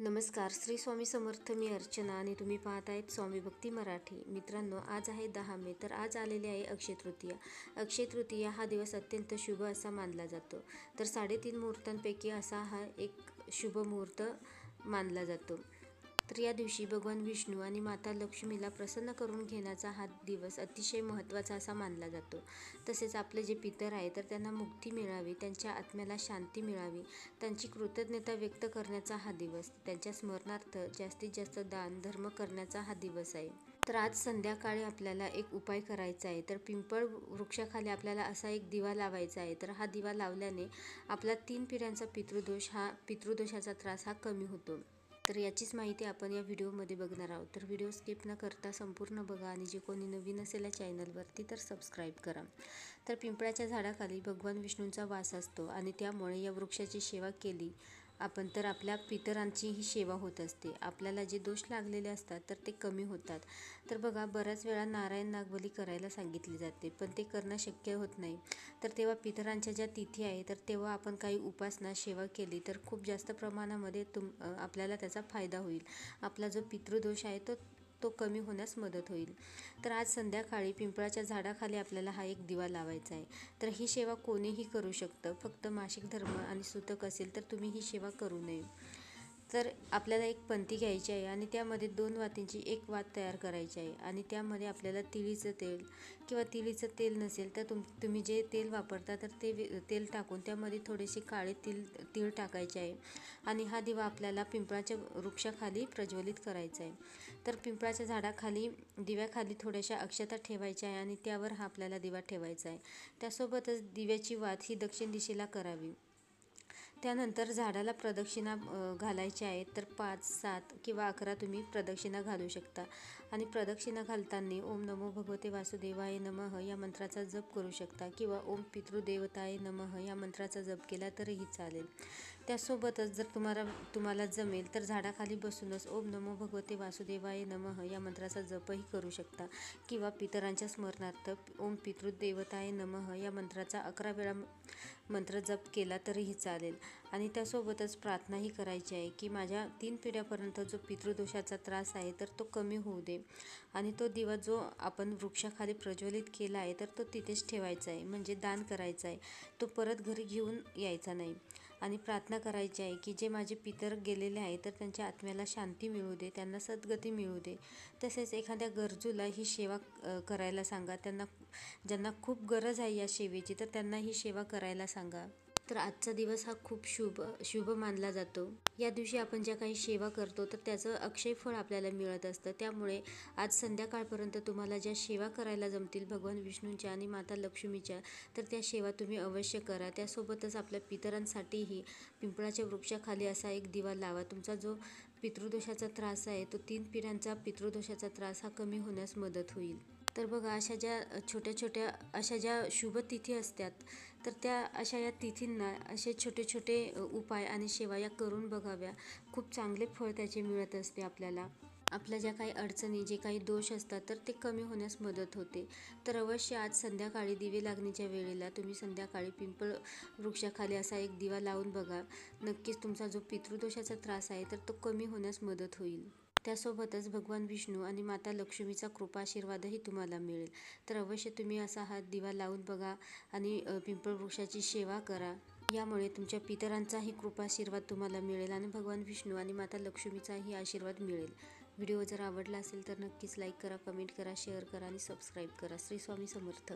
नमस्कार. श्री स्वामी समर्थ मी अर्चना आणि तुम्ही पाहत आहेत स्वामी भक्ती मराठी. मित्रांनो आज आहे दहा मे तर आज आलेले आहे अक्षय तृतीया. अक्षय तृतीया हा दिवस अत्यंत शुभ असा मानला जातो. तर साडेतीन मुहूर्तांपैकी असा हा एक शुभ मुहूर्त मानला जातो. तर या दिवशी भगवान विष्णू आणि माता लक्ष्मीला प्रसन्न करून घेण्याचा हा दिवस अतिशय महत्त्वाचा असा मानला जातो. तसेच आपले जे पितर आहे तर त्यांना मुक्ती मिळावी त्यांच्या आत्म्याला शांती मिळावी त्यांची कृतज्ञता व्यक्त करण्याचा हा दिवस त्यांच्या स्मरणार्थ जास्तीत जास्त दान धर्म करण्याचा हा दिवस आहे. तर आज संध्याकाळी आपल्याला एक उपाय करायचा आहे तर पिंपळ वृक्षाखाली आपल्याला असा एक दिवा लावायचा आहे तर हा दिवा लावल्याने आपला तीन पिढ्यांचा पितृदोष हा पितृदोषाचा त्रास हा कमी होतो. तर याचीच माहिती आपण या व्हिडिओमध्ये बघणार आहोत. तर व्हिडिओ स्किप न करता संपूर्ण बघा आणि जे कोणी नवीन असेल या चॅनलवरती तर सबस्क्राईब करा. तर पिंपळाच्या झाडाखाली भगवान विष्णूंचा वास असतो आणि त्यामुळे या वृक्षाची सेवा केली आपण तर आपल्या पितरांचीही सेवा होत असते. आपल्याला जे दोष लागलेले असतात तर ते कमी होतात. तर बघा बऱ्याच वेळा नारायण नागबली करायला सांगितली जाते पण ते करणं शक्य होत नाही. तर तेव्हा पितरांच्या ज्या तिथी आहे तर तेव्हा आपण काही उपासना सेवा केली तर खूप जास्त प्रमाणामध्ये तुम आपल्याला त्याचा फायदा होईल. आपला जो पितृदोष आहे तो तो कमी होण्यास मदत होईल. तर आज संध्याकाळी पिंपळाच्या झाडाखाली आपल्याला हा एक दिवा लावायचा आहे. तर ही सेवा कोणीही करू शकतं. फक्त मासिक धर्म आणि सुतक असेल तर तुम्ही ही सेवा करू नये. तर आपल्याला एक पंथी घ्यायची आहे आणि त्यामध्ये दोन वातींची एक वात तयार करायची आहे आणि त्यामध्ये आपल्याला तिळीचं तेल किंवा तिळीचं तेल नसेल तर तुम तुम्ही जे तेल वापरता तर ते तेल टाकून त्यामध्ये थोडेसे काळे तिळ तीळ टाकायचे आहे आणि हा दिवा आपल्याला पिंपळाच्या वृक्षाखाली प्रज्वलित करायचा आहे. तर पिंपळाच्या झाडाखाली दिव्याखाली थोड्याशा अक्षता ठेवायच्या आहे आणि त्यावर हा आपल्याला दिवा ठेवायचा आहे. त्यासोबतच दिव्याची वात ही दक्षिण दिशेला करावी. त्यानंतर झाडाला प्रदक्षिणा घालायच्या आहेत. तर पाच सात किंवा अकरा तुम्ही प्रदक्षिणा घालू शकता. आणि प्रदक्षिणा घालताना ओम नमो भगवते वासुदेवाय नमः या मंत्राचा जप करू शकता किंवा ओम पितृदेवताय नमः या मंत्राचा जप केला तरीही चालेल. त्यासोबतच जर तुम्हाला तुम्हाला जमेल तर झाडाखाली बसूनच ओम नमो भगवते वासुदेवाय नमः या मंत्राचा जपही करू शकता किंवा पितरांच्या स्मरणार्थ ओम पितृदेवताय नमः या मंत्राचा अकरा वेळा मंत्र जप केला तरीही चालेल. आणि त्यासोबतच प्रार्थनाही करायची आहे की माझ्या तीन पिढ्यापर्यंत जो पितृदोषाचा त्रास आहे तर तो कमी होऊ दे. आणि तो दिवा जो आपण वृक्षाखाली प्रज्वलित केला आहे तर तो तिथेच ठेवायचा आहे. म्हणजे दान करायचा आहे. तो परत घरी घेऊन यायचा नाही. आणि प्रार्थना करायची आहे की जे माझे पितर गेलेले आहे तर त्यांच्या आत्म्याला शांती मिळू दे त्यांना सद्गती मिळू दे. तसेच एखाद्या गरजूला ही सेवा करायला सांगा. त्यांना ज्यांना खूप गरज आहे या सेवेची तर त्यांना ही सेवा करायला सांगा. तर आजचा दिवस हा खूप शुभ शुभ मानला जातो. या दिवशी आपण ज्या काही सेवा करतो तर त्याचं अक्षय फळ आपल्याला मिळत असतं. त्यामुळे आज संध्याकाळपर्यंत तुम्हाला ज्या सेवा करायला जमतील भगवान विष्णूंच्या आणि माता लक्ष्मीच्या तर त्या सेवा तुम्ही अवश्य करा. त्यासोबतच आपल्या पितरांसाठीही पिंपळाच्या वृक्षाखाली असा एक दिवा लावा. तुमचा जो पितृदोषाचा त्रास आहे तो तीन पिढ्यांचा पितृदोषाचा त्रास हा कमी होण्यास मदत होईल. तर बघा अशा ज्या छोट्या छोट्या अशा ज्या शुभ तिथी असतात तर त्या अशा या तिथींना असे छोटे छोटे उपाय आणि सेवा या करून बघाव्या. खूप चांगले फळ त्याचे मिळत असते आपल्याला. आपल्या ज्या काही अडचणी जे काही दोष असतात तर ते कमी होण्यास मदत होते. तर अवश्य आज संध्याकाळी दिवे लागण्याच्या वेळेला तुम्ही संध्याकाळी पिंपळ वृक्षाखाली असा एक दिवा लावून बघा. नक्कीच तुमचा जो पितृदोषाचा त्रास आहे तर तो कमी होण्यास मदत होईल. त्यासोबतच भगवान विष्णू आणि माता लक्ष्मीचा कृपा आशीर्वादही तुम्हाला मिळेल. तर अवश्य तुम्ही असा हा दिवा लावून बघा आणि पिंपळ वृक्षाची सेवा करा. यामुळे तुमच्या पितरांचाही कृपाशीर्वाद तुम्हाला मिळेल आणि भगवान विष्णू आणि माता लक्ष्मीचाही आशीर्वाद मिळेल. व्हिडिओ जर आवडला असेल तर नक्कीच लाईक करा कमेंट करा शेअर करा आणि सबस्क्राईब करा. श्री स्वामी समर्थ.